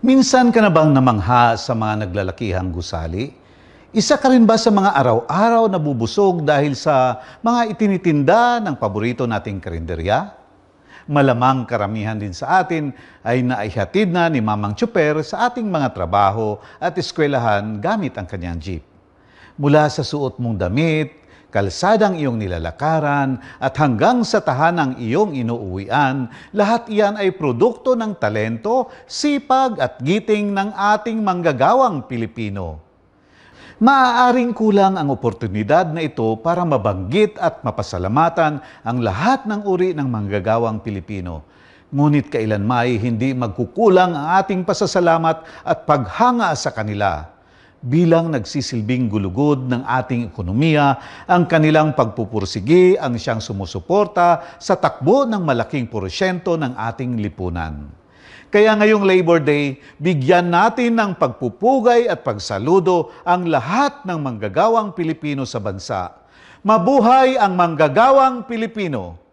Minsan ka na bang namangha sa mga naglalakihang gusali? Isa ka rin ba sa mga araw-araw na bubusog dahil sa mga itinitinda ng paborito nating karinderya? Malamang karamihan din sa atin ay naihatid na ni Mamang Chuper sa ating mga trabaho at eskwelahan gamit ang kanyang jeep. Mula sa suot mong damit, kalsadang iyong nilalakaran, at hanggang sa tahanang iyong inuuwian, lahat iyan ay produkto ng talento, sipag at giting ng ating manggagawang Pilipino. Maaaring kulang ang oportunidad na ito para mabanggit at mapasalamatan ang lahat ng uri ng manggagawang Pilipino. Ngunit kailanmay hindi magkukulang ang ating pasasalamat at paghanga sa kanila. Bilang nagsisilbing gulugod ng ating ekonomiya, ang kanilang pagpupursigi ang siyang sumusuporta sa takbo ng malaking porsyento ng ating lipunan. Kaya ngayong Labor Day, bigyan natin ng pagpupugay at pagsaludo ang lahat ng manggagawang Pilipino sa bansa. Mabuhay ang manggagawang Pilipino!